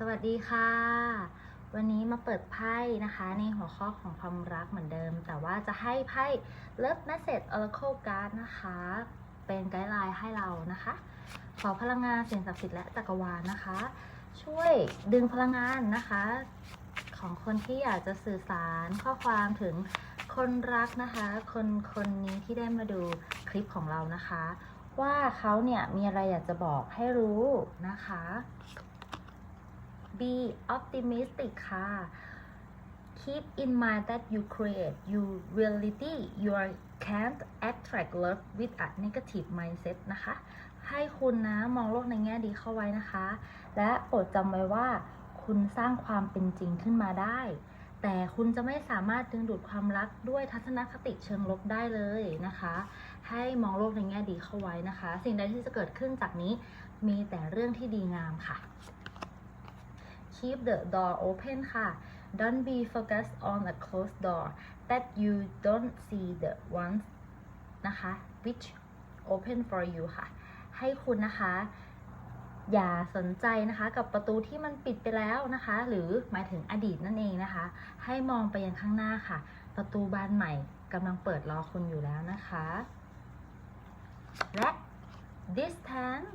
สวัสดีค่ะ วันนี้มาเปิดไพ่นะคะ ในหัวข้อของความรักเหมือนเดิม แต่ว่าจะให้ไพ่ Love Message Oracle Card นะคะ เป็นไกด์ไลน์ให้เรานะคะ ขอพลังงานสิ่งศักดิ์สิทธิ์และจักรวาลนะคะ ช่วยดึงพลังงานนะคะ ของคนที่อยากจะสื่อสารข้อความถึงคนรักนะคะ คนคนนี้ที่ได้มาดูคลิปของเรานะคะ ว่าเขาเนี่ยมีอะไรอยากจะบอกให้รู้นะคะ be optimistic ค่ะ keep in mind that you create your reality you can't attract love with a negative mindset นะคะ ให้คุณนะมองโลกในแง่ดีเข้าไว้นะคะ และโปรดจำไว้ว่า คุณสร้างความเป็นจริงขึ้นมาได้ แต่คุณจะไม่สามารถดึงดูดความรักด้วยทัศนคติเชิงลบได้เลยนะคะ ให้มองโลกในแง่ดีเข้าไว้นะคะ สิ่งใดที่จะเกิดขึ้นจากนี้มีแต่เรื่องที่ดีงามค่ะ keep the door open ค่ะ don't be focused on a closed door that you don't see the ones นะคะ which open for you ค่ะ ให้คุณนะคะ อย่าสนใจนะคะกับประตูที่มันปิดไปแล้วนะคะ หรือหมายถึงอดีตนั่นเองนะคะ ให้มองไปยังข้างหน้าค่ะ ประตูบานใหม่กำลังเปิดรอคุณอยู่แล้วนะคะ และ distance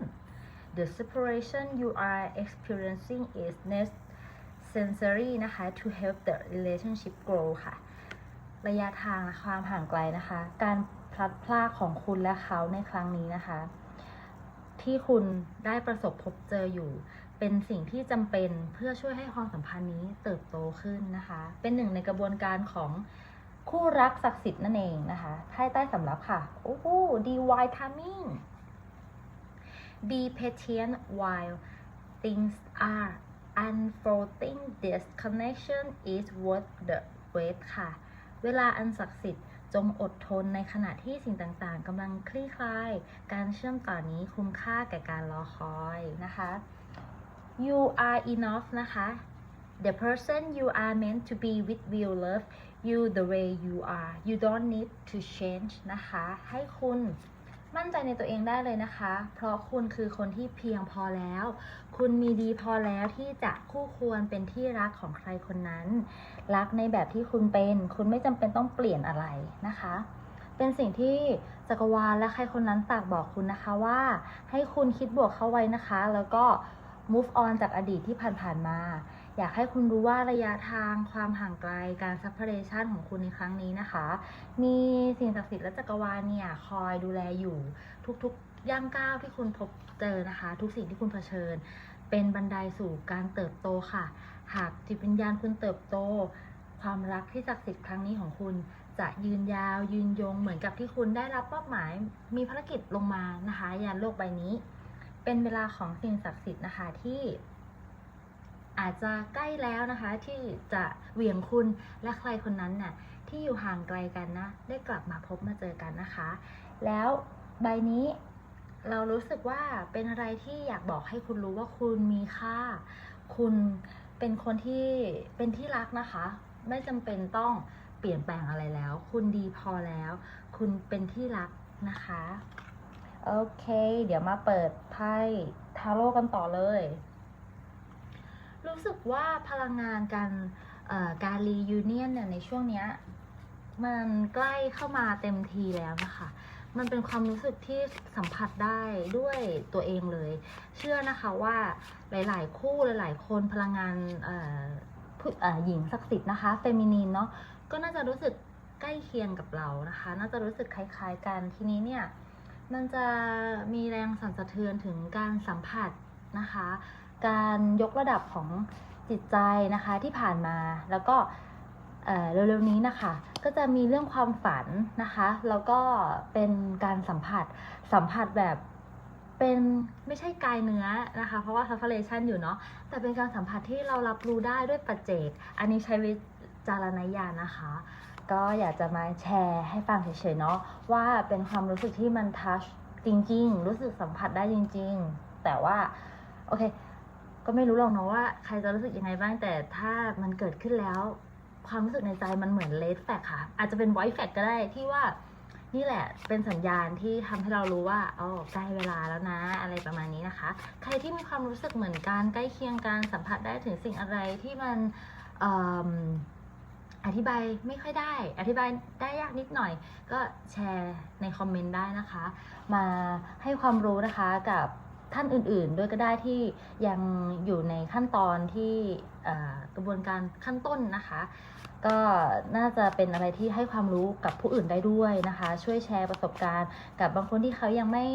the separation you are experiencing is necessary นะคะ to help the relationship grow ค่ะ ระยะทางความห่างไกลนะคะ การพลัดพรากของคุณและเขาในครั้งนี้นะคะ ที่คุณได้ประสบพบเจออยู่ เป็นสิ่งที่จำเป็นเพื่อช่วยให้ความสัมพันธ์นี้เติบโตขึ้นนะคะ เป็นหนึ่งในกระบวนการของคู่รักศักดิ์สิทธิ์นั่นเองนะคะไพ่ใต้สำรับค่ะ โอ้โห DY timing be patient while things are unfolding this connection is worth the wait ค่ะ เวลาอันศักดิ์สิทธิ์จงอดทนในขณะที่สิ่งต่างๆกำลังคลี่คลาย การเชื่อมต่อนี้คุ้มค่าแก่การรอคอยนะคะ you are enough นะคะ the person you are meant to be with will love you the way you are you don't need to change นะคะ ให้คุณ มั่นใจในตัวเองได้เลยนะคะ เพราะคุณคือคนที่เพียงพอแล้ว คุณมีดีพอแล้วที่จะคู่ควรเป็นที่รักของใครคนนั้น รักในแบบที่คุณเป็น คุณไม่จำเป็นต้องเปลี่ยนอะไรนะคะ เป็นสิ่งที่จักรวาลและใครคนนั้นฝากบอกคุณนะคะว่า ให้คุณคิดบวกเข้าไว้นะคะ แล้วก็ move on จากอดีตที่ผ่านๆมา อยากให้คุณรู้ว่าระยะทางความห่างไกลการ separation ของคุณในครั้งนี้นะคะ มีสิ่งศักดิ์สิทธิ์และจักรวาลเนี่ยคอยดูแลอยู่ทุกๆย่างก้าวที่คุณพบเจอนะคะ ทุกสิ่งที่คุณเผชิญ เป็นบันไดสู่การเติบโตค่ะ หากจิตวิญญาณคุณเติบโต ความรักที่ศักดิ์สิทธิ์ครั้งนี้ของคุณจะยืนยาวยืนยงเหมือนกับที่คุณได้รับมอบหมายมีภารกิจลงมานะคะยานโลกใบนี้ เป็นเวลาของสิ่งศักดิ์สิทธิ์นะคะที่ อาจจะใกล้แล้วนะคะที่จะเหวี่ยงคุณและใครคนนั้นน่ะที่อยู่ห่างไกลกันนะ ได้กลับมาพบมาเจอกันนะคะ แล้วใบนี้เรารู้สึกว่าเป็นอะไรที่อยากบอกให้คุณรู้ว่าคุณมีค่า คุณเป็นคนที่เป็นที่รักนะคะ ไม่จำเป็นต้องเปลี่ยนแปลงอะไรแล้ว คุณดีพอแล้ว คุณเป็นที่รักนะคะ โอเค เดี๋ยวมาเปิดไพ่ทาโร่กันต่อเลย รู้สึกว่าพลังงานการการรียูเนียนเนี่ยในช่วงเนี้ยมันใกล้เข้ามาเต็มทีแล้วนะคะ มันเป็นความรู้สึกที่สัมผัสได้ด้วยตัวเองเลย เชื่อนะคะว่าหลาย ๆ คู่หลาย ๆ คนพลังงานผู้หญิงศักดิ์สิทธิ์นะคะเฟมินีนเนาะก็น่าจะรู้สึกใกล้เคียงกับเรานะคะ น่าจะรู้สึกคล้าย ๆ กันทีนี้เนี่ยมันจะมีแรงสั่นสะเทือนถึงการสัมผัสนะคะ การยกระดับของจิตใจนะคะที่ผ่านมาแล้วก็เร็วๆนี้นะคะ ก็จะมีเรื่องความฝันนะคะ แล้วก็เป็นการสัมผัสสัมผัสแบบเป็นไม่ใช่กายเนื้อนะคะ เพราะว่า separation อยู่เนาะแต่เป็นการสัมผัสที่เรารับรู้ได้ด้วยปัจเจก อันนี้ใช้วิจารณญาณนะคะ ก็อยากจะมาแชร์ให้ฟังเฉยๆเนาะว่าเป็นความรู้สึกที่มันทัชจริง ๆ รู้สึกสัมผัสได้จริง ๆ แต่ว่า โอเค ก็ไม่รู้หรอกเนาะว่าใครจะรู้สึกยังไงบ้างแต่ถ้ามันเกิดขึ้นแล้ว ความรู้สึกในใจมันเหมือนเลดแฟกค่ะ อาจจะเป็นไวท์แฟกก็ได้ที่ว่านี่แหละเป็นสัญญาณที่ทำให้เรารู้ว่าอ๋อใกล้เวลาแล้วนะ อะไรประมาณนี้นะคะ ใครที่มีความรู้สึกเหมือนกันใกล้เคียงกันสัมผัสได้ถึงสิ่งอะไรที่มันอธิบายไม่ค่อยได้ อธิบายได้ยากนิดหน่อย ก็แชร์ในคอมเมนต์ได้นะคะ มาให้ความรู้นะคะกับ ท่านอื่นๆ ด้วยก็ได้ที่ยังอยู่ในขั้นตอนที่กระบวนการขั้นต้นนะคะ ก็น่าจะเป็นอะไรที่ให้ความรู้กับผู้อื่นได้ด้วยนะคะ ช่วยแชร์ประสบการณ์ กับบางคนที่เขายังไม่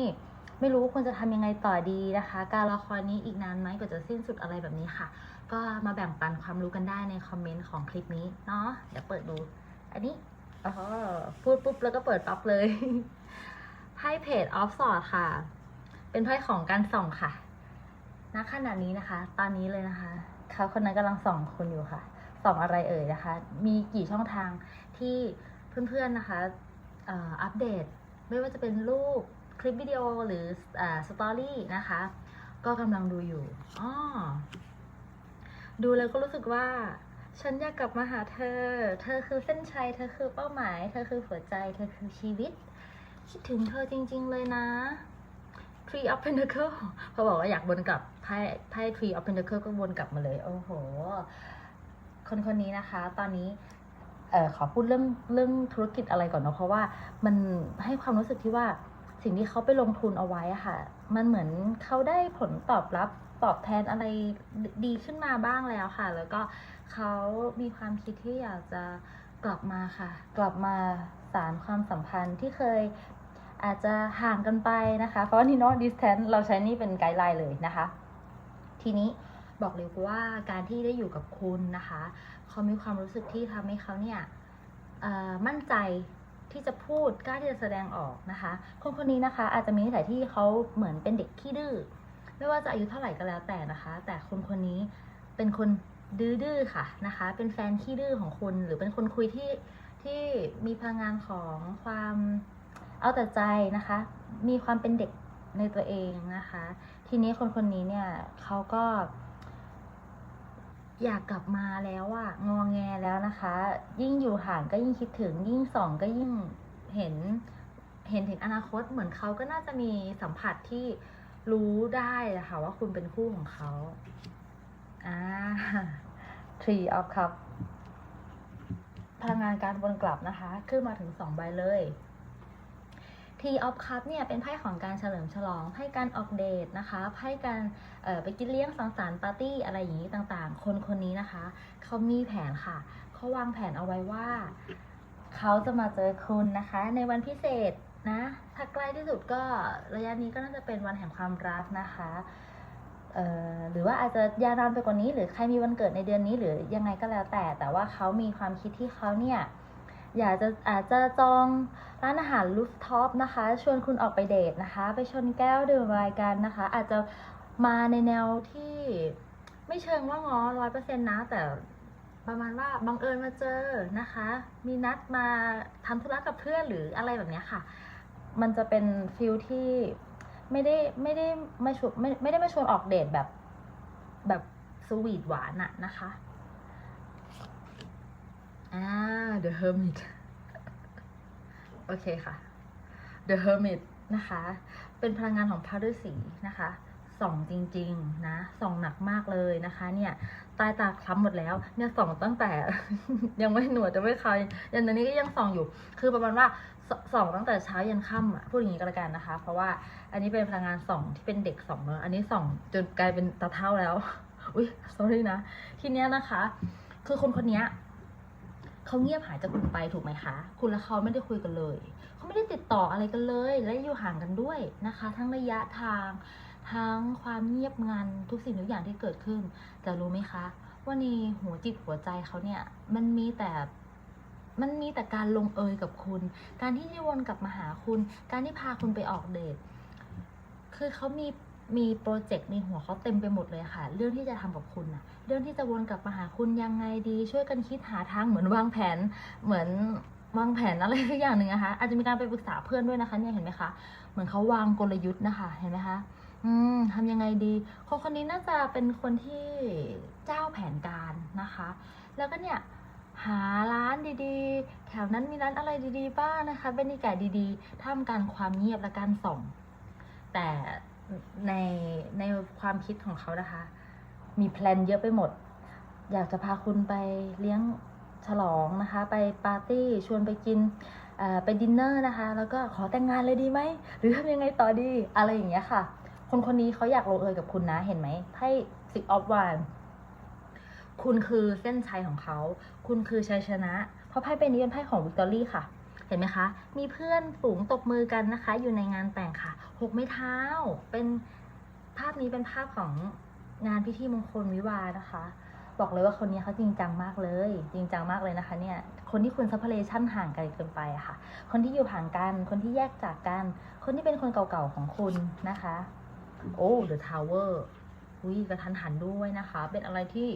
ไม่รู้ควรจะทำยังไงต่อดีนะคะ การละครนี้อีกนานไหมกว่าจะสิ้นสุดอะไรแบบนี้ค่ะ ก็มาแบ่งปันความรู้กันได้ในคอมเมนต์ของคลิปนี้เนาะเดี๋ยวเปิดดู อันนี้อ๋อพูดปุ๊บแล้วก็เปิดปั๊บเลยไพ่เพจออฟสอดค่ะ เป็นไพ่ของการส่องค่ะ ณ ขณะนี้นะคะ ตอนนี้เลยนะคะเขาคนนั้นกำลังส่องคุณอยู่ค่ะ ส่องอะไรเอ่ยนะคะ มีกี่ช่องทางที่เพื่อนๆนะคะอัปเดต ไม่ว่าจะเป็นรูปคลิปวิดีโอหรือสตอรี่นะคะ ก็กำลังดูอยู่อ๋อดูแล้วก็รู้สึกว่า ฉันอยากกลับมาหาเธอ เธอคือเส้นชัย เธอคือเป้าหมาย เธอคือหัวใจ เธอคือชีวิต คิดถึงเธอจริง ๆ เลยนะ Tree of Pentacle พอบอกว่าอยากวนกลับไพ่ไพ่ Tree of Pentacle ก็วนกลับมาเลย โอ้โห คนคนนี้นะคะ ตอนนี้เอ่อขอพูดเรื่องเรื่องธุรกิจอะไรก่อนเนาะเพราะว่ามันให้ความรู้สึกที่ว่าสิ่งที่เขาไปลงทุนเอาไว้อะค่ะ มันเหมือนเขาได้ผลตอบรับตอบแทนอะไรดีขึ้นมาบ้างแล้วค่ะ แล้วก็เขามีความคิดที่อยากจะกลับมาค่ะ กลับมาสารความสัมพันธ์ที่เคย อาจจะห่างกันไปนะคะ เพราะว่านี่เนาะ distance เราใช้นี่เป็นไกด์ไลน์เลยนะคะ ทีนี้บอกเลยว่าการที่ได้อยู่กับคุณนะคะ เขามีความรู้สึกที่ทำให้เขาเนี่ยมั่นใจที่จะพูดกล้าที่จะแสดงออกนะคะ คนคนนี้นะคะ อาจจะมีนิสัยที่เขาเหมือนเป็นเด็กขี้ดื้อไม่ว่าจะอายุเท่าไหร่ก็แล้วแต่นะคะ แต่คนคนนี้เป็นคนดื้อๆค่ะนะคะ เป็นแฟนขี้ดื้อของคุณหรือเป็นคนคุยที่ที่มีพลังงานของความ เอาแต่ใจนะคะ มีความเป็นเด็กในตัวเองนะคะ ทีนี้คนคนนี้เนี่ยเขาก็ อยากกลับมาแล้วอะงอแงแล้วนะคะ ยิ่งอยู่ห่างก็ยิ่งคิดถึง ยิ่งส่องก็ยิ่งเห็นเห็นถึงอนาคตเหมือนเขาก็น่าจะมีสัมผัสที่รู้ได้นะคะว่าคุณเป็นคู่ของเขาอ่า Tree of Cup พลังงานการวนกลับนะคะ ขึ้นมาถึงสองใบเลย T of Cup เนี่ยเป็นไพ่ของการเฉลิมฉลองไพ่การออกเดทนะคะไพ่การไปกินเลี้ยงสังสรรค์ปาร์ตี้อะไรอย่างนี้ต่างๆ คนคนนี้นะคะเขามีแผนค่ะเขาวางแผนเอาไว้ว่าเขาจะมาเจอคุณนะคะ ในวันพิเศษนะถ้าใกล้ที่สุดก็ระยะนี้ก็น่าจะเป็นวันแห่งความรักนะคะหรือว่าอาจจะยาวนานไปกว่านี้ หรือใครมีวันเกิดในเดือนนี้หรือยังไงก็แล้วแต่ แต่ว่าเขามีความคิดที่เขาเนี่ย อยากจะอาจจะจองร้านอาหารลูฟท็อปนะคะ ชวนคุณออกไปเดทนะคะ ไปชนแก้วดื่มอะไรกันนะคะ อาจจะมาในแนวที่ไม่เชิงว่าง้อร้อยเปอร์เซ็นต์นะ แต่ประมาณว่าบังเอิญมาเจอนะคะ มีนัดมาทำธุระกับเพื่อนหรืออะไรแบบนี้ค่ะ มันจะเป็นฟิลที่ไม่ได้ไม่ได้ไม่ชวนไม่ไม่ได้มาชวนออกเดทแบบแบบสวีทหวานอะนะคะ อ่า The Hermit โอเคค่ะ The Hermit นะคะ เป็นพลังงานของพระฤาษีนะคะส่องจริง ๆ นะส่องหนักมากเลยนะคะ เนี่ยใต้ตาคล้ำหมดแล้ว เนี่ยส่องตั้งแต่ ยังไม่หนวดจะไม่เคยยันตอนนี้ก็ยังส่องอยู่ คือประมาณว่าสส่องตั้งแต่เช้ายันค่ำอะพูดอย่างนี้ก็แล้วกันนะคะ เพราะว่าอันนี้เป็นพลังงานส่องที่เป็นเด็กส่องเนอะอันนี้ส่องจนกลายเป็นตาเท่าแล้ว อุ้ย sorry นะ ทีเนี้ยนะคะ คือคนคนเนี้ย เขาเงียบหายจากคุณไปถูกไหมคะ คุณและเขาไม่ได้คุยกันเลย เขาไม่ได้ติดต่ออะไรกันเลย และอยู่ห่างกันด้วยนะคะ ทั้งระยะทาง ทั้งความเงียบงันทุกสิ่งทุกอย่างที่เกิดขึ้น แต่รู้ไหมคะว่าในหัวจิตหัวใจเขาเนี่ย มันมีแต่มันมีแต่การลงเอยกับคุณ การที่จะวนกลับมาหาคุณ การที่พาคุณไปออกเดท คือเขามี มีโปรเจกต์ในหัวเขาเต็มไปหมดเลยค่ะ เรื่องที่จะทำกับคุณอะเรื่องที่จะวนกลับมาหาคุณยังไงดี ช่วยกันคิดหาทางเหมือนวางแผน เหมือนวางแผนอะไรสักอย่างหนึ่งนะคะ อาจจะมีการไปปรึกษาเพื่อนด้วยนะคะ เนี่ยเห็นไหมคะ เหมือนเขาวางกลยุทธ์นะคะ เห็นไหมคะ อืมทำยังไงดี คนคนนี้น่าจะเป็นคนที่เจ้าแผนการนะคะ แล้วก็เนี่ยหาร้านดีๆ แถวนั้นมีร้านอะไรดีๆ บ้างนะคะบรรยากาดีๆท่ามกลางความเงียบและการส่อง แต่ ในในความคิดของเขานะคะ มีแพลนเยอะไปหมด อยากจะพาคุณไปเลี้ยงฉลองนะคะ ไปปาร์ตี้ชวนไปกินไปดินเนอร์นะคะ แล้วก็ขอแต่งงานเลยดีไหม หรือทำยังไงต่อดีอะไรอย่างเงี้ยค่ะ คนคนนี้เขาอยากลงเอยกับคุณนะเห็นไหมไพ่สิกออฟวานคุณคือเส้นชัยของเขา คุณคือชัยชนะ เพราะไพ่ใบนี้เป็นไพ่ของวิกตอรี่ค่ะ เห็นไหมคะ มีเพื่อนฝูงตบมือกันนะคะ อยู่ในงานแต่งค่ะหกไม้เท้า เป็นภาพนี้เป็นภาพของงานพิธีมงคลวิวานะคะ บอกเลยว่าคนนี้เขาจริงจังมากเลย จริงจังมากเลยนะคะ เนี่ย คนที่คุณซัพพเลชันห่างกันเกินไปค่ะ คนที่อยู่ห่างกัน คนที่แยกจากกัน คนที่เป็นคนเก่าๆของคุณนะคะ โอ้ The Tower อุ้ยกระทันหันด้วยนะคะ เป็นอะไรที่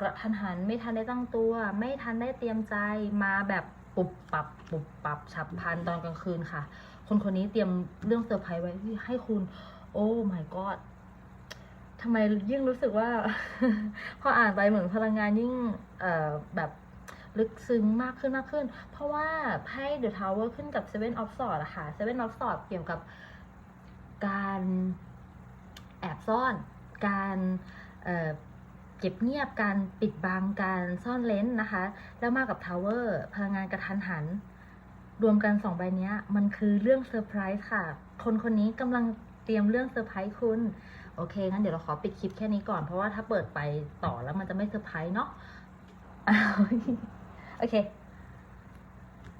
กระทันหันไม่ทันได้ตั้งตัว ไม่ทันได้เตรียมใจมาแบบปุบปับ ปุบปับฉับพลันตอนกลางคืนค่ะ คนคนนี้เตรียมเรื่องเซอร์ไพรส์ไว้ให้คุณ โอ้ my god ทำไมยิ่งรู้สึกว่า พออ่านไปเหมือนพลังงานยิ่งเอ่อแบบลึกซึ้งมากขึ้นมากขึ้น เพราะว่าไพ่ The Tower ขึ้นกับ Seven of Swords อะค่ะ Seven of Swords เกี่ยวกับการแอบซ่อน การเเก็บเงียบ การปิดบัง การซ่อนเลนนะคะ แล้วมากับ Tower พลังงานกระทันหัน รวมกันสองใบนี้มันคือเรื่องเซอร์ไพรส์ค่ะ คนคนนี้กำลังเตรียมเรื่องเซอร์ไพรส์คุณ โอเค งั้นเดี๋ยวเราขอปิดคลิปแค่นี้ก่อน เพราะว่าถ้าเปิดไปต่อแล้วมันจะไม่เซอร์ไพรส์เนาะโอเค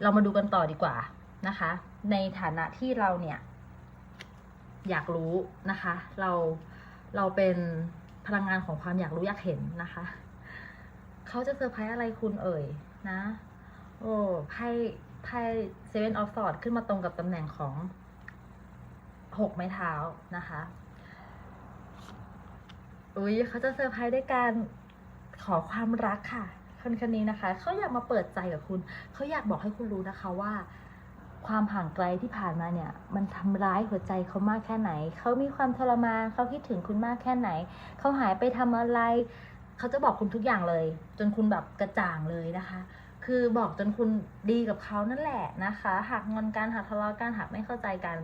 เรามาดูกันต่อดีกว่านะคะ ในฐานะที่เราเนี่ย อยากรู้นะคะ เราเราเป็นพลังงานของความอยากรู้อยากเห็นนะคะ เขาจะเซอร์ไพรส์อะไรคุณเอ่ยนะ โอ้ไพ่ ไพ่เซเว่นออฟสอดขึ้นมาตรงกับตำแหน่งของหกไม้เท้านะคะ อุ้ยเขาจะเซอร์ไพรส์ด้วยการขอความรักค่ะ คนคนนี้นะคะ เขาอยากมาเปิดใจกับคุณ เขาอยากบอกให้คุณรู้นะคะว่า ความห่างไกลที่ผ่านมาเนี่ย มันทำร้ายหัวใจเขามากแค่ไหน เขามีความทรมาน เขาคิดถึงคุณมากแค่ไหน เขาหายไปทำอะไร เขาจะบอกคุณทุกอย่างเลย จนคุณแบบกระจ่างเลยนะคะ คือบอกจนคุณดีกับเขานั่นแหละนะคะ หากงอนกันหากทะเลาะกันหากไม่เข้าใจกัน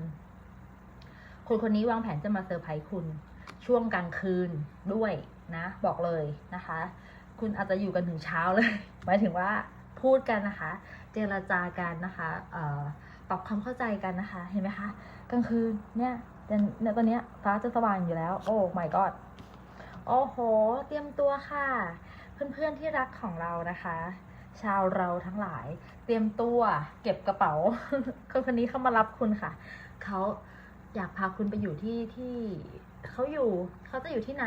คนคนนี้วางแผนจะมาเซอร์ไพรส์คุณ ช่วงกลางคืนด้วยนะ บอกเลยนะคะ คุณอาจจะอยู่กันถึงเช้าเลยหมายถึงว่าพูดกันนะคะ เจรจากันนะคะเอ่อปรับความเข้าใจกันนะคะ เห็นไหมคะ กลางคืนเนี่ยเนี่ยตอนนี้ฟ้าจะสว่างอยู่แล้ว โอ้ my god โอ้โห เตรียมตัวค่ะ เพื่อนๆที่รักของเรานะคะ ชาวเราทั้งหลาย เตรียมตัวเก็บกระเป๋าคนคนนี้เข้ามารับคุณค่ะ เขาอยากพาคุณไปอยู่ที่ที่เขาอยู่เขาจะอยู่ที่ไหน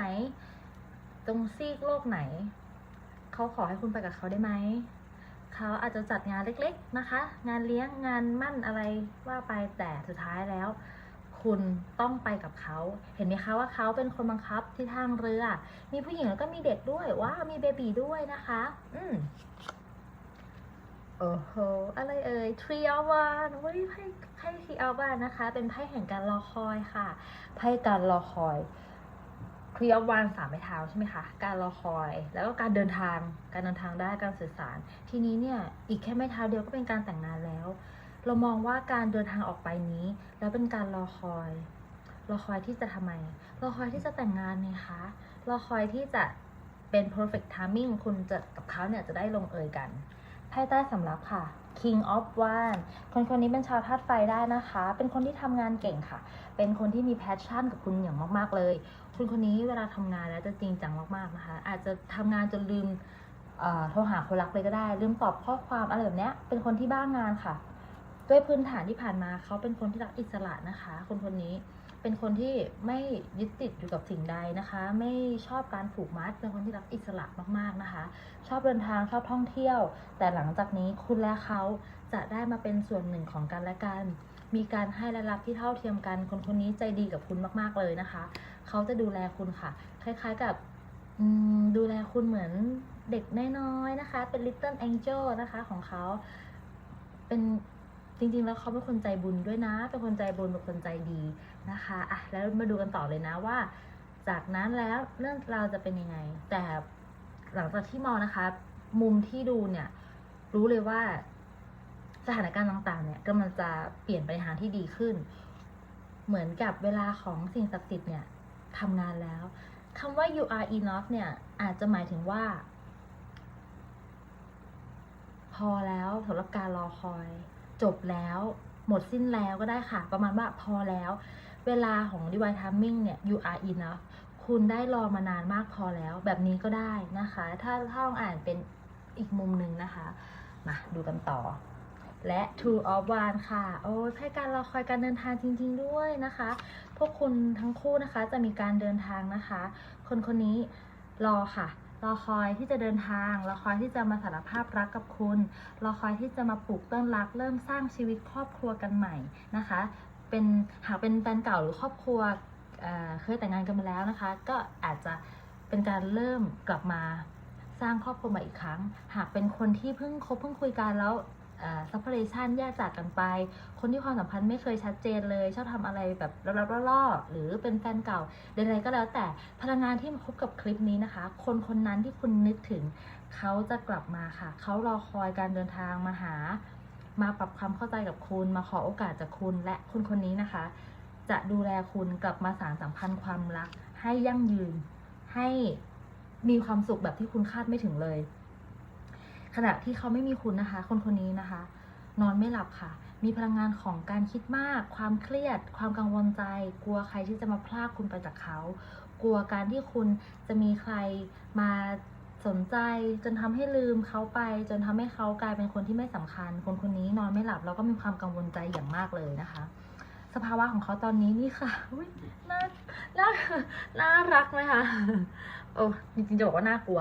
ตรงซีกโลกไหน เขาขอให้คุณไปกับเขาได้ไหมเขาอาจจะจัดงานเล็กๆนะคะ งานเลี้ยงงานมั่นอะไรว่าไปแต่สุดท้ายแล้ว คุณต้องไปกับเขา เห็นไหมคะว่าเขาเป็นคนบังคับที่ทางเรือ มีผู้หญิงแล้วก็มีเด็กด้วยว้ามีเบบีด้วยนะคะ อืม โอ้โห อะไรเอ่ยทรีอวานวันนี้ไพ่ไพ่ทรีอวานนะคะ เป็นไพ่แห่งการรอคอยค่ะ ไพ่การรอคอยทรีอวานสามไม้เท้าใช่ไหมคะ การรอคอย แล้วก็การเดินทาง การเดินทางได้ การสื่อสาร ทีนี้เนี่ย อีกแค่ไม้เท้าเดียวก็เป็นการแต่งงานแล้ว เรามองว่าการเดินทางออกไปนี้ แล้วเป็นการรอคอย รอคอยที่จะทำไม รอคอยที่จะแต่งงานไงคะ รอคอยที่จะเป็น perfect timing คุณจะกับเขาเนี่ยจะได้ลงเอยกัน ไพ่ใต้สำรับค่ะ King of One คนคนนี้เป็นชาวธาตุไฟได้นะคะ เป็นคนที่ทำงานเก่งค่ะ เป็นคนที่มีแพชชั่นกับคุณอย่างมาก ๆ เลย คุณคนนี้เวลาทำงานแล้วจะจริงจังมาก ๆ นะคะ อาจจะทำงานจนลืมโทรหาคนรักเลยก็ได้ ลืมตอบข้อความอะไรแบบเนี้ยเป็นคนที่บ้างงานค่ะ ด้วยพื้นฐานที่ผ่านมาเขาเป็นคนที่รักอิสระนะคะ คนคนนี้ เป็นคนที่ไม่ยึดติดอยู่กับสิ่งใดนะคะ ไม่ชอบการผูกมัด เป็นคนที่รักอิสระมากๆนะคะ ชอบเดินทางชอบท่องเที่ยว แต่หลังจากนี้คุณและเขาจะได้มาเป็นส่วนหนึ่งของกันและกัน มีการให้และรับที่เท่าเทียมกัน คนคนนี้ใจดีกับคุณมากๆเลยนะคะ เขาจะดูแลคุณค่ะ คล้ายๆกับดูแลคุณเหมือนเด็กน้อยๆนะคะ เป็น little angel นะคะของเขา เป็นจริงๆแล้วเขาเป็นคนใจบุญด้วยนะ เป็นคนใจบุญเป็นคนใจดี นะคะอะแล้วมาดูกันต่อเลยนะว่า จากนั้นแล้วเรื่องราวจะเป็นยังไง แต่หลังจากที่มองนะคะ มุมที่ดูเนี่ย รู้เลยว่าสถานการณ์ต่างๆ เนี่ยกำลังจะเปลี่ยนไปในทางที่ดีขึ้น เหมือนกับเวลาของสิ่งศักดิ์สิทธิ์เนี่ยทำงานแล้วคำว่า you are enough เนี่ย อาจจะหมายถึงว่า พอแล้วสำหรับการรอคอย จบแล้ว หมดสิ้นแล้วก็ได้ค่ะ ประมาณว่าพอแล้ว เวลาของ divine timing เนี่ย you are enough คุณได้รอมานานมากพอแล้ว แบบนี้ก็ได้นะคะ ถ้าถ้าลองอ่านเป็นอีกมุมหนึ่งนะคะ มาดูกันต่อ และ Two of One ค่ะ โอ้ยให้การรอคอยการเดินทางจริง ๆ ด้วยนะคะ พวกคุณทั้งคู่นะคะจะมีการเดินทางนะคะ คนคนนี้รอค่ะรอคอยที่จะเดินทาง รอคอยที่จะมาสารภาพรักกับคุณ รอคอยที่จะมาปลูกต้นรัก เริ่มสร้างชีวิตครอบครัวกันใหม่นะคะ เป็นหากเป็นแฟนเก่าหรือครอบครัวเเคยแต่งงานกันมาแล้วนะคะ ก็อาจจะเป็นการเริ่มกลับมาสร้างครอบครัวใหม่อีกครั้ง หากเป็นคนที่เพิ่งคบเพิ่งคุยกันแล้วซัพพอร์เรชันแยกจากกันไป คนที่ความสัมพันธ์ไม่เคยชัดเจนเลย ชอบทำอะไรแบบลับๆล่อๆหรือเป็นแฟนเก่าใดๆก็แล้วแต่พลังงานที่มาพบกับคลิปนี้นะคะ คนคนนั้นที่คุณนึกถึง เขาจะกลับมาค่ะ เขารอคอยการเดินทางมาหา มาปรับความเข้าใจกับคุณ มาขอโอกาสจากคุณและคนคนนี้นะคะ จะดูแลคุณกลับมาสารสัมพันธ์ความรัก ให้ยั่งยืน ให้มีความสุขแบบที่คุณคาดไม่ถึงเลย ขณะที่เขาไม่มีคุณนะคะ คนคนนี้นะคะ นอนไม่หลับค่ะ มีพลังงานของการคิดมาก ความเครียด ความกังวลใจ กลัวใครที่จะมาพลากคุณไปจากเขา กลัวการที่คุณจะมีใครมา สนใจจนทำให้ลืมเขาไป จนทำให้เขากลายเป็นคนที่ไม่สำคัญ คนคนนี้นอนไม่หลับแล้วก็มีความกังวลใจอย่างมากเลยนะคะ สภาวะของเขาตอนนี้นี่ค่ะน่าน่าน่ารักไหมคะโอ้จริงๆจะบอกว่าน่ากลัว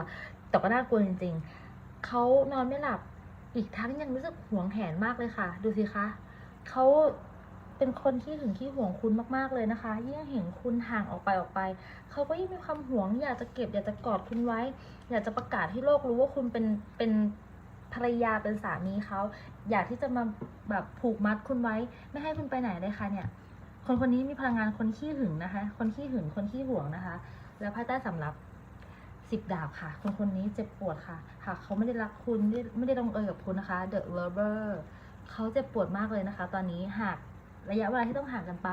แต่ก็น่ากลัวจริง ๆเขานอนไม่หลับอีกทั้งยังรู้สึกหวงแหนมากเลยค่ะ ดูสิคะเขา เป็นคนที่ถึงที่ห่วงคุณมากๆเลยนะคะ ยิ่งเห็นคุณห่างออกไปออกไป เขาก็ยิ่งมีความห่วง อยากจะเก็บ อยากจะกอดคุณไว้ อยากจะประกาศให้โลกรู้ว่าคุณเป็นเป็นภรรยาเป็นสามีเขา อยากที่จะมาแบบผูกมัดคุณไว้ ไม่ให้คุณไปไหนเลยค่ะเนี่ย คนคนนี้มีพลังงานคนขี้หึงนะคะ คนขี้หึง คนขี้ห่วงนะคะ แล้วภายใต้สำรับสิบดาบค่ะ คนคนนี้เจ็บปวดค่ะ หากเขาไม่ได้รักคุณไม่ได้ไม่ได้ลงเอยกับคุณนะคะ The Lover เขาเจ็บปวดมากเลยนะคะ ตอนนี้หาก ระยะเวลาที่ต้องห่างกันไป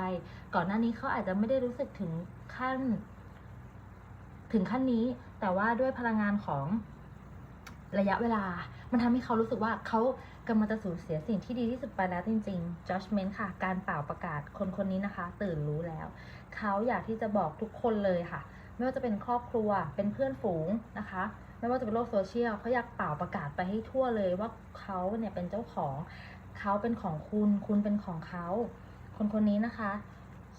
ก่อนหน้านี้เขาอาจจะไม่ได้รู้สึกถึงขั้น ถึงขั้นนี้ แต่ว่าด้วยพลังงานของระยะเวลา มันทำให้เขารู้สึกว่าเขากำลังจะสูญเสียสิ่งที่ดีที่สุดไปแล้วจริง ๆ judgment ค่ะ การเป่าประกาศคนคนนี้นะคะ ตื่นรู้แล้ว เขาอยากที่จะบอกทุกคนเลยค่ะ ไม่ว่าจะเป็นครอบครัว เป็นเพื่อนฝูงนะคะ ไม่ว่าจะเป็นโลกโซเชียลเขาอยากเป่าประกาศไปให้ทั่วเลยว่าเขาเนี่ยเป็นเจ้าของ เขาเป็นของคุณ คุณเป็นของเขา คนคนนี้นะคะ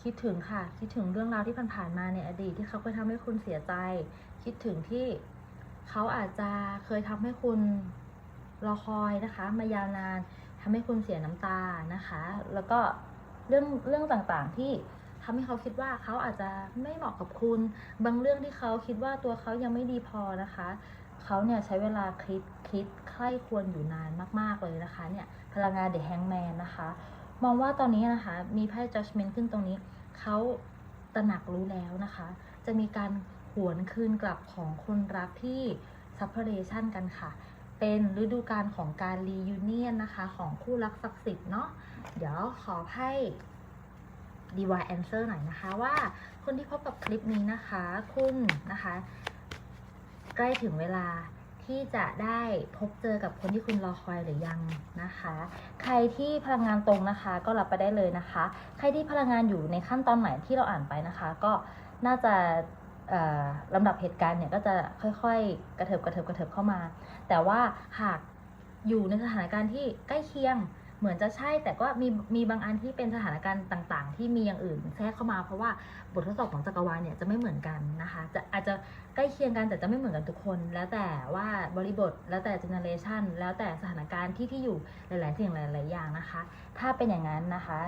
คิดถึงค่ะ คิดถึงเรื่องราวที่ผ่านๆมาในอดีตที่เขาเคยทำให้คุณเสียใจ คิดถึงที่เขาอาจจะเคยทำให้คุณรอคอยนะคะ มายาวนานทำให้คุณเสียน้ำตานะคะ แล้วก็เรื่องเรื่องต่างๆที่ทำให้เขาคิดว่าเขาอาจจะไม่เหมาะกับคุณ บางเรื่องที่เขาคิดว่าตัวเขายังไม่ดีพอนะคะ เขาเนี่ยใช้เวลาคิดคิดใคร่ควรอยู่นานมาก ๆ เลยนะคะเนี่ยพลังงานเดอะแฮงแมนนะคะ มองว่าตอนนี้นะคะมีไพ่ judgment ขึ้นตรงนี้ เขาตระหนักรู้แล้วนะคะ จะมีการหวนคืนกลับของคนรักที่ separation กันค่ะ เป็นฤดูกาลของการ reunion นะคะ ของคู่รักศักดิ์สิทธิ์เนาะเดี๋ยวขอไพ่ divine answer หน่อยนะคะว่าคนที่พบกับคลิปนี้นะคะ คุณนะคะ ใกล้ถึงเวลาที่จะได้พบเจอกับคนที่คุณรอคอยหรือยังนะคะ ใครที่พลังงานตรงนะคะ ก็รับไปได้เลยนะคะ ใครที่พลังงานอยู่ในขั้นตอนไหนที่เราอ่านไปนะคะ ก็น่าจะลำดับเหตุการณ์เนี่ยก็จะค่อยๆ กระเถิบกระเถิบกระเถิบเข้ามา แต่ว่าหากอยู่ในสถานการณ์ที่ใกล้เคียง เหมือนจะใช่แต่ก็มีมีบางอันที่เป็นสถานการณ์ต่าง ๆ ที่มีอย่างอื่นแทรกเข้ามาเพราะว่าบททดสอบของจักรวาลเนี่ยจะไม่เหมือนกันนะคะจะอาจจะใกล้เคียงกันแต่จะไม่เหมือนกันทุกคน แล้วแต่ว่าบริบทแล้วแต่เจเนเรชันแล้วแต่สถานการณ์ที่ที่อยู่หลายๆสิ่งหลาย ๆ อย่างนะคะ ถ้าเป็นอย่างนั้นนะคะ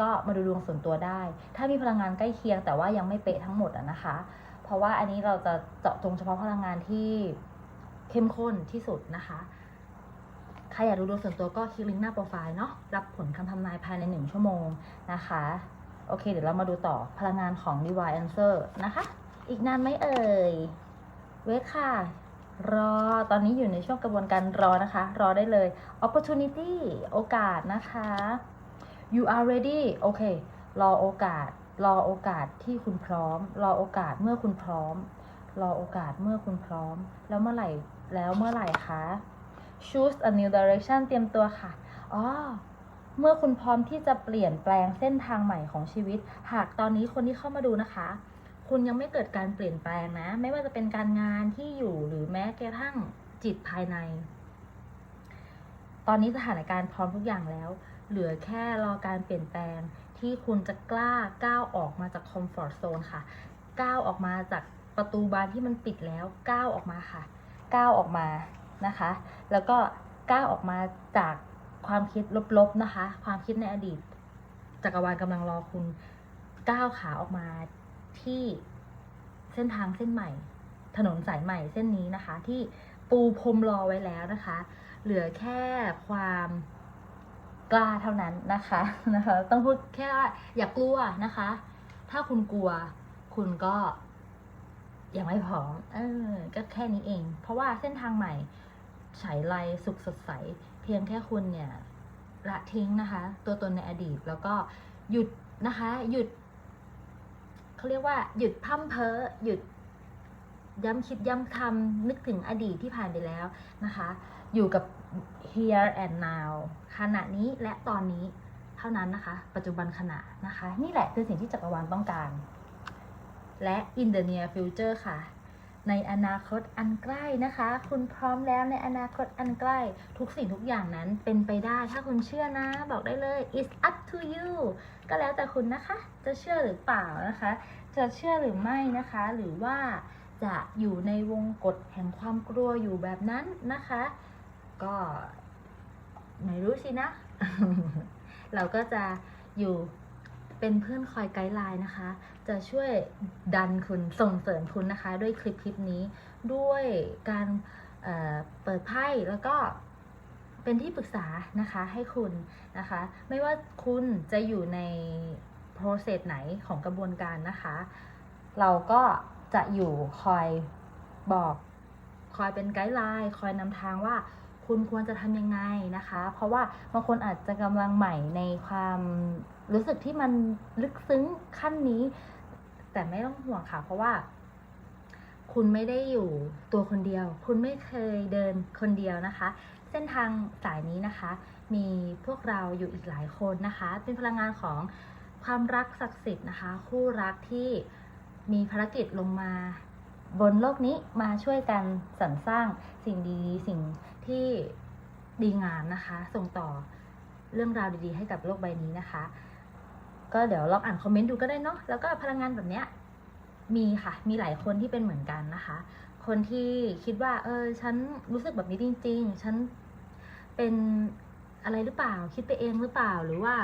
ก็มาดูดวงส่วนตัวได้ ถ้ามีพลังงานใกล้เคียงแต่ว่ายังไม่เป๊ะทั้งหมดอะนะคะ เพราะว่าอันนี้เราจะเจาะจงเฉพาะพลังงานที่เข้มข้นที่สุดนะคะ ใครอยากดูดวงส่วนตัวก็คลิกลิงก์หน้าโปรไฟล์เนาะรับผลคำทำนายภายในหนึ่งชั่วโมงนะคะ โอเค เดี๋ยวเรามาดูต่อพลังงานของ Divine Answer นะคะ อีกนานไหมเอ่ย เวทค่ะ รอตอนนี้อยู่ในช่วงกระบวนการรอนะคะ รอได้เลย opportunity โอกาสนะคะ you are ready โอเค รอโอกาส รอโอกาสที่คุณพร้อม รอโอกาสเมื่อคุณพร้อม รอโอกาสเมื่อคุณพร้อม แล้วเมื่อไหร่แล้วเมื่อไหร่คะ choose a new direction เตรียมตัวค่ะ อ๋อ เมื่อคุณพร้อมที่จะเปลี่ยนแปลงเส้นทางใหม่ของชีวิต หากตอนนี้คนที่เข้ามาดูนะคะ คุณยังไม่เกิดการเปลี่ยนแปลงนะ ไม่ว่าจะเป็นการงานที่อยู่หรือแม้กระทั่งจิตภายใน ตอนนี้สถานการณ์พร้อมทุกอย่างแล้ว เหลือแค่รอการเปลี่ยนแปลงที่คุณจะกล้าก้าวออกมาจากคอมฟอร์ z โซนค่ะ ก้าวออกมาจากประตูบานที่มันปิดแล้ว ก้าวออกมาค่ะ ก้าวออกมา นะคะ แล้วก็ก้าวออกมาจากความคิดลบๆนะคะ ความคิดในอดีตจักรวาลกำลังรอคุณก้าวขาออกมาที่เส้นทางเส้นใหม่ ถนนสายใหม่เส้นนี้นะคะ ที่ปูพรมรอไว้แล้วนะคะ เหลือแค่ความกล้าเท่านั้นนะคะนะคะ ต้องพูดแค่ว่าอย่ากลัวนะคะ ถ้าคุณกลัวคุณก็ยังไม่พร้อมเออก็แค่นี้เอง เพราะว่าเส้นทางใหม่ ฉายไลสุขสดใส เพียงแค่คุณเนี่ยละทิ้งนะคะ ตัวตนในอดีตแล้วก็หยุดนะคะ หยุดเขาเรียกว่า หยุดพร่ำเพ้อหยุดย้ำคิดย้ำทำนึกถึงอดีตที่ผ่านไปแล้วนะคะ อยู่กับ here and now ขณะนี้และตอนนี้เท่านั้นนะคะ ปัจจุบันขณะนะคะ นี่แหละคือสิ่งที่จักรวาลต้องการ และ in the near future ค่ะ ในอนาคตอันใกล้นะคะ คุณพร้อมแล้วในอนาคตอันใกล้ ทุกสิ่งทุกอย่างนั้นเป็นไปได้ ถ้าคุณเชื่อนะ บอกได้เลย it's up to you ก็แล้วแต่คุณนะคะ จะเชื่อหรือเปล่านะคะ จะเชื่อหรือไม่นะคะ หรือว่าจะอยู่ในวงกฎแห่งความกลัวอยู่แบบนั้นนะคะ ก็ไม่รู้สินะ เราก็จะอยู่เป็นเพื่อนคอยไกด์ไลน์นะคะ จะช่วยดันคุณส่งเสริมคุณนะคะ ด้วยคลิปคลิปนี้ด้วยการเเปิดไพ่แล้วก็เป็นที่ปรึกษานะคะให้คุณนะคะ ไม่ว่าคุณจะอยู่ใน process ไหนของกระบวนการนะคะ เราก็จะอยู่คอยบอกคอยเป็นไกด์ไลน์คอยนำทางว่าคุณควรจะทำยังไงนะคะ เพราะว่าบางคนอาจจะกำลังใหม่ในความรู้สึกที่มันลึกซึ้งขั้นนี้ แต่ไม่ต้องห่วงค่ะ เพราะว่า คุณไม่ได้อยู่ตัวคนเดียว คุณไม่เคยเดินคนเดียวนะคะ เส้นทางสายนี้นะคะ มีพวกเราอยู่อีกหลายคนนะคะ เป็นพลังงานของความรักศักดิ์สิทธิ์นะคะ คู่รักที่มีภารกิจลงมาบนโลกนี้มาช่วยกันสรรสร้างสิ่งดีสิ่งที่ดีงามนะคะ ส่งต่อเรื่องราวดีๆ ให้กับโลกใบนี้นะคะ ก็เดี๋ยวลองอ่านคอมเมนต์ดูก็ได้เนาะแล้วก็พลังงานแบบเนี้ยมีค่ะ มีหลายคนที่เป็นเหมือนกันนะคะ คนที่คิดว่า เออ ฉันรู้สึกแบบนี้จริง ๆ ฉันเป็นอะไรหรือเปล่า คิดไปเองหรือเปล่า หรือว่า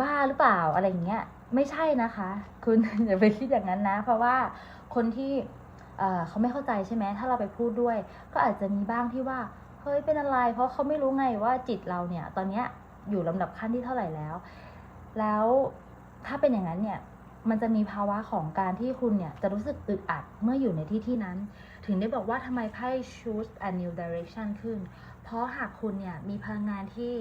บ้าหรือเปล่า อะไรอย่างเงี้ย ไม่ใช่นะคะ คุณอย่าไปคิดอย่างนั้นนะ เพราะว่าคนที่เเขาไม่เข้าใจใช่ไหม ถ้าเราไปพูดด้วย ก็อาจจะมีบ้างที่ว่า เฮ้ย เป็นอะไร เพราะเขาไม่รู้ไงว่าจิตเราเนี่ย ตอนเนี้ยอยู่ลำดับขั้นที่เท่าไหร่แล้ว แล้วถ้าเป็นอย่างนั้นเนี่ยมันจะมีภาวะของการที่คุณเนี่ยจะรู้สึกอึดอัดเมื่ออยู่ในที่ที่นั้น ถึงได้บอกว่าทำไมไพ่ choose a new direction ขึ้น เพราะหากคุณเนี่ยมีพลังงานที่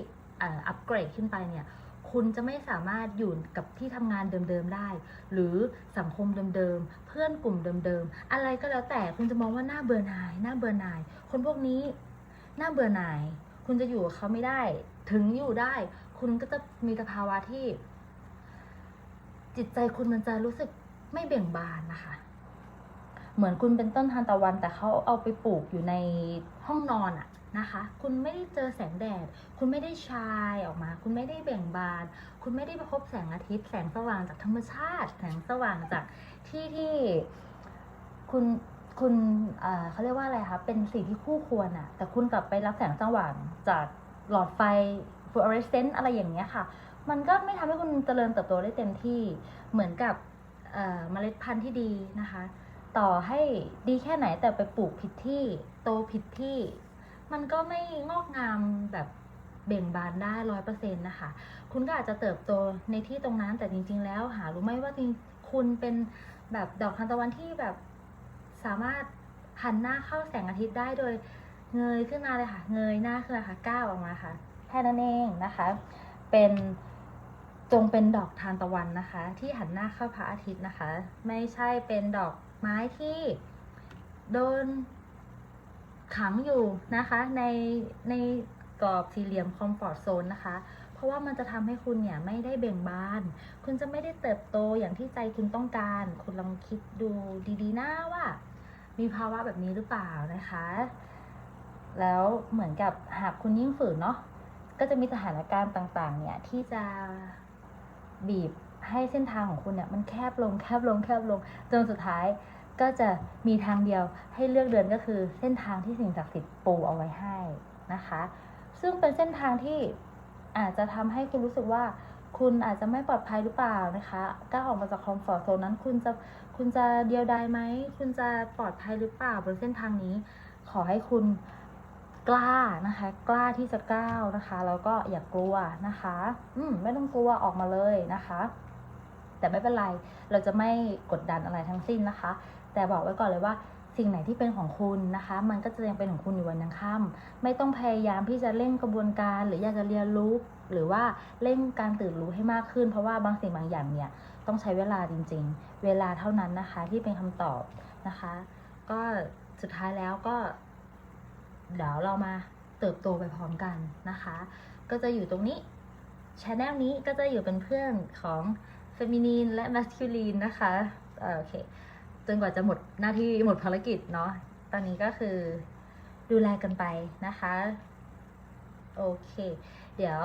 อัปเกรดขึ้นไปเนี่ย คุณจะไม่สามารถอยู่กับที่ทำงานเดิมๆได้ หรือสังคมเดิมๆ เพื่อนกลุ่มเดิมๆ อะไรก็แล้วแต่คุณจะมองว่าหน่าเบื่อหน่ายหน่าเบื่อหน่าย คนพวกนี้หน่าเบื่อหน่าย คุณจะอยู่กับเขาไม่ได้ ถึงอยู่ได้ คุณก็จะมีสภาวะที่ จิตใจคุณมันจะรู้สึกไม่เบ่งบานนะคะ เหมือนคุณเป็นต้นทานตะวัน แต่เขาเอาไปปลูกอยู่ในห้องนอนอะนะคะ คุณไม่ได้เจอแสงแดด คุณไม่ได้ชายออกมา คุณไม่ได้เบ่งบาน คุณไม่ได้ไปพบแสงอาทิตย์ แสงสว่างจากธรรมชาติ แสงสว่างจากที่ที่คุณคุณเอ่อเขาเรียกว่าอะไรคะ เป็นสิ่งที่คู่ควรอะแต่คุณกลับไปรับแสงสว่างจากหลอดไฟ ฟลูออเรสเซนต์อะไรอย่างเงี้ยค่ะ มันก็ไม่ทำให้คุณเจริญเติบโตได้เต็มที่เหมือนกับเอ่อเมล็ดพันธุ์ที่ดีนะคะ ต่อให้ดีแค่ไหนแต่ไปปลูกผิดที่โตผิดที่ มันก็ไม่งอกงามแบบเบ่งบานได้ร้อยเปอร์เซ็นต์นะคะ คุณก็อาจจะเติบโตในที่ตรงนั้นแต่จริง ๆ แล้วหารู้ไหมว่าจริงคุณเป็นแบบดอกทานตะวันที่แบบสามารถหันหน้าเข้าแสงอาทิตย์ได้โดยเงยขึ้นมาเลยค่ะ เงยหน้าขึ้นมาค่ะก้าวออกมาค่ะ แค่นั้นเองนะคะ เป็นจงเป็นดอกทานตะวันนะคะ ที่หันหน้าเข้าพระอาทิตย์นะคะ ไม่ใช่เป็นดอกไม้ที่โดนขังอยู่นะคะ ในในกรอบสี่เหลี่ยมคอมฟอร์ z โซนนะคะ เพราะว่ามันจะทำให้คุณเนี่ยไม่ได้เบ่งบาน คุณจะไม่ได้เติบโตอย่างที่ใจคุณต้องการ คุณลองคิดดูดีๆนะว่า มีภาวะแบบนี้หรือเปล่านะคะ แล้วเหมือนกับหากคุณยิ่งฝืนเนาะ ก็จะมีสถานการณ์ต่างๆ เนี่ยที่จะบีบให้เส้นทางของคุณเนี่ยมันแคบลงแคบลงแคบลงจนสุดท้ายก็จะมีทางเดียวให้เลือกเดินก็คือเส้นทางที่สิ่งศักดิ์สิทธิ์ปูเอาไว้ให้นะคะ ซึ่งเป็นเส้นทางที่อาจจะทำให้คุณรู้สึกว่าคุณอาจจะไม่ปลอดภัยหรือเปล่านะคะก้าวออกมาจากคอมฟอร์ทโซนนั้นคุณจะคุณจะเดียวดายไหม คุณจะปลอดภัยหรือเปล่าบนเส้นทางนี้ ขอให้คุณ กล้านะคะ กล้าที่จะก้าวนะคะ แล้วก็อย่ากกลัวนะคะ อืมไม่ต้องกลัวออกมาเลยนะคะ แต่ไม่เป็นไรเราจะไม่กดดันอะไรทั้งสิ้นนะคะ แต่บอกไว้ก่อนเลยว่าสิ่งไหนที่เป็นของคุณนะคะ มันก็จะยังเป็นของคุณอยู่วันยังค่ำไม่ต้องพยายามที่จะเร่งกระบวนการ หรืออยากจะเรียนรู้หรือว่าเร่งการตื่นรู้ให้มากขึ้น เพราะว่าบางสิ่งบางอย่างเนี่ยต้องใช้เวลาจริง ๆ เวลาเท่านั้นนะคะที่เป็นคำตอบนะคะ ก็สุดท้ายแล้วก็ เดี๋ยวเรามาเติบโตไปพร้อมกันนะคะ ก็จะอยู่ตรงนี้ช anel นี้ก็จะอยู่เป็นเพื่อนของเฟมินีนและ masculine นะคะเออโอเคจนกว่าจะหมดหน้าที่หมดภารกิจเนาะตอนนี้ก็คือดูแลกันไปนะคะโอเค เดี๋ยว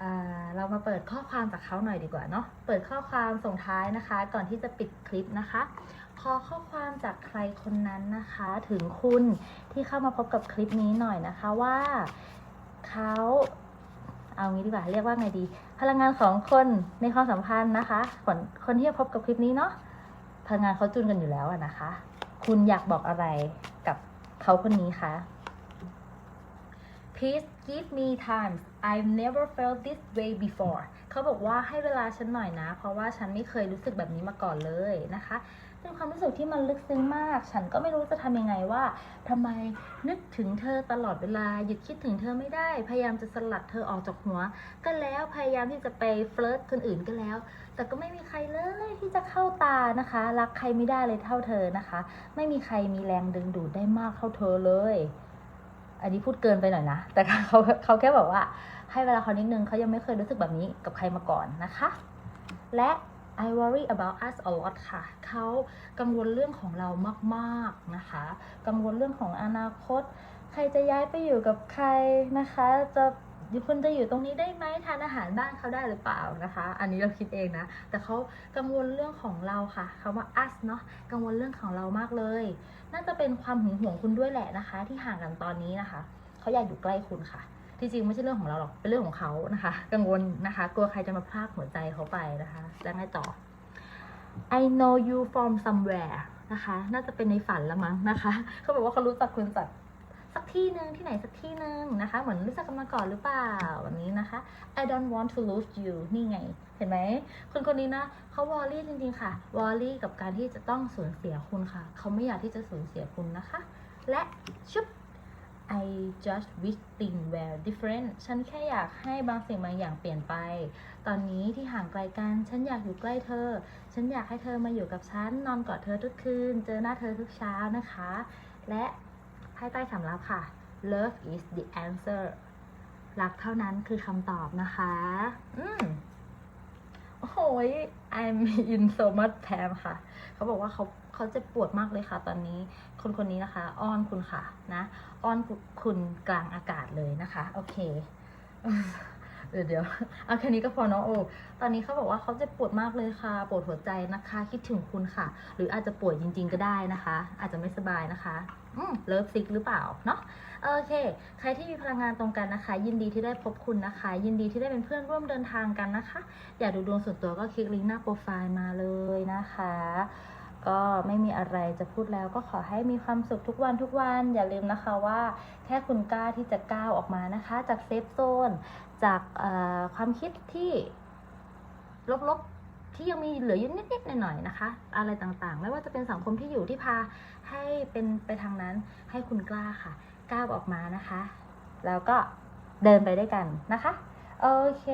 อ่าเรามาเปิดข้อความจากเขาหน่อยดีกว่าเนาะ เปิดข้อความส่งท้ายนะคะ ก่อนที่จะปิดคลิปนะคะ ขอข้อความจากใครคนนั้นนะคะ ถึงคุณที่เข้ามาพบกับคลิปนี้หน่อยนะคะว่าเขาเอางี้ดีกว่าเรียกว่าไงดี พลังงานของคนในความสัมพันธ์นะคะคนคนที่พบกับคลิปนี้เนาะพลังงานเขาจูนกันอยู่แล้วนะคะ คุณอยากบอกอะไรกับเขาคนนี้คะ Please give me time I've never felt this way before เขาบอกว่าให้เวลาฉันหน่อยนะ เพราะว่าฉันไม่เคยรู้สึกแบบนี้มาก่อนเลยนะคะ เป็นความรู้สึกที่มันลึกซึ้งมาก ฉันก็ไม่รู้จะทำยังไงว่าทำไมนึกถึงเธอตลอดเวลา หยุดคิดถึงเธอไม่ได้ พยายามจะสลัดเธอออกจากหัว ก็แล้วพยายามที่จะไปเฟลิร์ตคนอื่นก็แล้ว แต่ก็ไม่มีใครเลยที่จะเข้าตานะคะ รักใครไม่ได้เลยเท่าเธอนะคะ ไม่มีใครมีแรงดึงดูดได้มากเท่าเธอเลย อันนี้พูดเกินไปหน่อยนะ แต่เขาเขาแค่บอกว่า ให้เวลาเขานิดนึงเขายังไม่เคยรู้สึกแบบนี้กับใครมาก่อนนะคะ และ I worry about us a lot ค่ะ เขากังวลเรื่องของเรามากๆนะคะ กังวลเรื่องของอนาคต ใครจะย้ายไปอยู่กับใครนะคะ จะคุณจะอยู่ตรงนี้ได้ไหมทานอาหารบ้านเขาได้หรือเปล่านะคะ อันนี้เราคิดเองนะ แต่เขากังวลเรื่องของเราค่ะคำว่า us เนาะ กังวลเรื่องของเรามากเลย น่าจะเป็นความหึงหวงคุณด้วยแหละนะคะ ที่ห่างกันตอนนี้นะคะ เขาอยากอยู่ใกล้คุณค่ะ ที่จริงไม่ใช่เรื่องของเราหรอก เป็นเรื่องของเขานะคะ กังวลนะคะ กลัวใครจะมาพรากหัวใจเขาไปนะคะ แล้วไงต่อ I know you from somewhere นะคะ น่าจะเป็นในฝันละมั้งนะคะ เขาบอกว่าเขารู้จักคุณจากสักที่หนึ่งที่ไหนสักที่หนึ่งนะคะ เหมือนรู้จักกันมาก่อนหรือเปล่าแบบนี้นะคะ I don't want to lose you นี่ไง เห็นไหมคนคนนี้นะเขาวอรี่จริงๆค่ะวอรี่กับการที่จะต้องสูญเสียคุณค่ะ เขาไม่อยากที่จะสูญเสียคุณนะคะ และชุบ I just wish things were different ฉันแค่อยากให้บางสิ่งบางอย่างเปลี่ยนไป ตอนนี้ที่ห่างไกลกัน ฉันอยากอยู่ใกล้เธอ ฉันอยากให้เธอมาอยู่กับฉัน นอนกอดเธอทุกคืน เจอหน้าเธอทุกเช้านะคะ และภายใต้สำรับค่ะ love is the answer รักเท่านั้นคือคำตอบนะคะ อืมโอ้ย I'm in so much pain ค่ะ เขาบอกว่าเขา เขาเจ็บปวดมากเลยค่ะ ตอนนี้คนคนนี้นะคะ อ้อนคุณค่ะนะ อ้อนคุณกลางอากาศเลยนะคะ โอเค เดี๋ยวเดี๋ยวเอาแค่นี้ก็พอเนาะโอ้ตอนนี้เขาบอกว่าเขาเจ็บปวดมากเลยค่ะ ปวดหัวใจนะคะ คิดถึงคุณค่ะ หรืออาจจะป่วยจริง ๆ ก็ได้นะคะ อาจจะไม่สบายนะคะอืมเลิฟซิกหรือเปล่าเนาะโอเค ใครที่มีพลังงานตรงกันนะคะ ยินดีที่ได้พบคุณนะคะ ยินดีที่ได้เป็นเพื่อนร่วมเดินทางกันนะคะ อยากดูดวงส่วนตัวก็คลิกลิงก์หน้าโปรไฟล์มาเลยนะคะ ก็ไม่มีอะไรจะพูดแล้วก็ขอให้มีความสุขทุกวันทุกวัน อย่าลืมนะคะว่าแค่คุณกล้าที่จะก้าวออกมานะคะ จากเซฟโซน จากความคิดที่ลบๆที่ยังมีเหลืออยู่นิดๆหน่อยๆนะคะ อะไรต่างๆ ไม่ว่าจะเป็นสังคมที่อยู่ที่พาให้เป็นไปทางนั้นให้คุณกล้าค่ะ ก้าวออกมานะคะ แล้วก็เดินไปด้วยกันนะคะ โอเค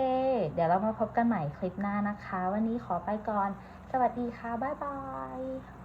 เดี๋ยวเรามาพบกันใหม่คลิปหน้านะคะ วันนี้ขอไปก่อน สวัสดีค่ะ บ๊ายบาย